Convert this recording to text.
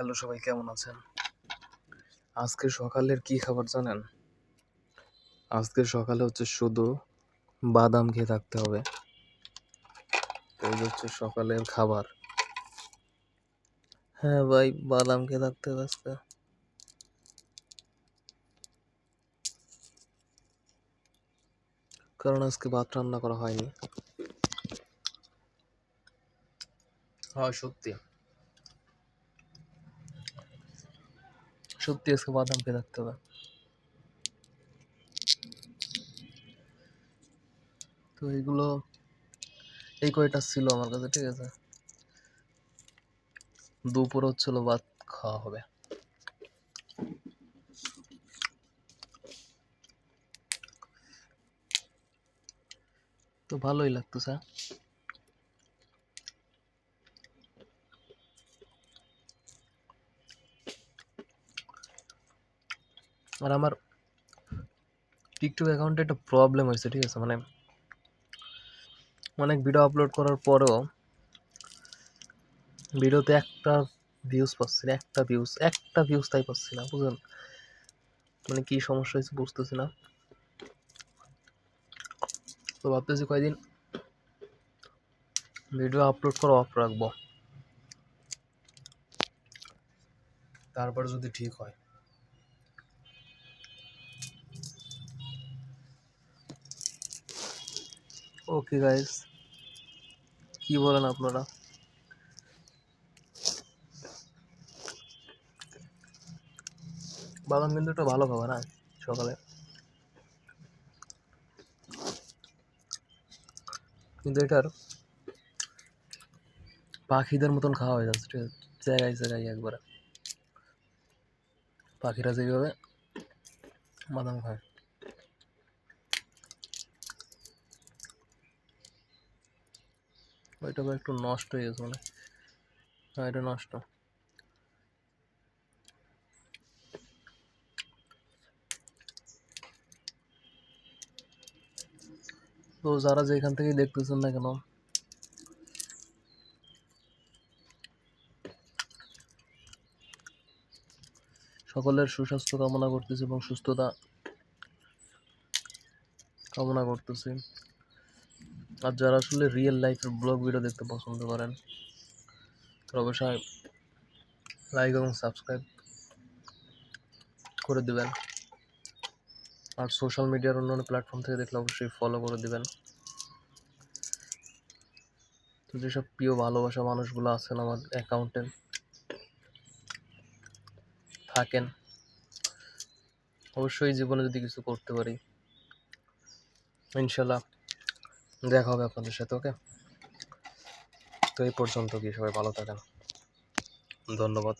Hello, সবাই কেমন আছেন? আজকে সকালের কি খাবার জানেন? আজকে সকালে হচ্ছে শুধু বাদাম খেয়ে থাকতে হবে। এই হচ্ছে সকালের খাবার। হ্যাঁ ভাই, বাদাম খেয়ে থাকতে হবে আজকে। কারণ আজকে ভাত রান্না করা হয়নি। হয়, সত্যি। সত্যি আজকে বাদাম খেয়ে থাকতে হবে। তো এগুলো, এই কয়টা ছিল আমার কাছে, ঠিক আছে? দুপুর হচ্ছিল, ভাত খাওয়া হবে। তো ভালোই লাগতেছে আর আমার টিকটক অ্যাকাউন্টে একটা প্রবলেম হয়েছে, ঠিক আছে? মানে অনেক ভিডিও আপলোড করার পরেও ভিডিওতে একটা ভিউজ পাচ্ছি না, একটা ভিউজ একটা ভিউজ তাই পাচ্ছি না, বুঝলেন? মানে কি সমস্যা হয়েছে বুঝতেছি না। তো ভাবতেছি কয়দিন ভিডিও আপলোড করা অফ রাখব। তারপর যদি ঠিক হয়। ওকে গাইস কি বলেন আপনারা? বাদাম কিন্তু একটা ভালো খাবার হ্যাঁ সকালে। কিন্তু এটার পাখিদের মতন খাওয়া হয়ে যাচ্ছে জায়গায় জায়গায় একবারে। পাখিরা যেভাবে বাদাম খায়। আবার একটু নষ্ট হয়ে গেছে মানে। হ্যাঁ এটা নষ্ট। তো যারা যেখান থেকে দেখতেছেন না কেন, সকলের সুস্বাস্থ্য কামনা করতেছি এবং সুস্থতা কামনা করতেছি। আর যারা আসলে রিয়েল লাইফের ব্লগ ভিডিও দেখতে পছন্দ করেন তারা অবশ্যই লাইক এবং সাবস্ক্রাইব করে দেবেন। আর সোশ্যাল মিডিয়ার অন্য অন্য প্ল্যাটফর্ম থেকে দেখলে অবশ্যই ফলো করে দেবেন। তো যেসব প্রিয় ভালোবাসা মানুষগুলো আছেন আমার অ্যাকাউন্টে থাকেন, অবশ্যই জীবনে যদি কিছু করতে পারি, ইনশাল্লাহ দেখা হবে আপনাদের সাথে ওকে? তো এই পর্যন্ত কি সবাই ভালো থাকেন। ধন্যবাদ।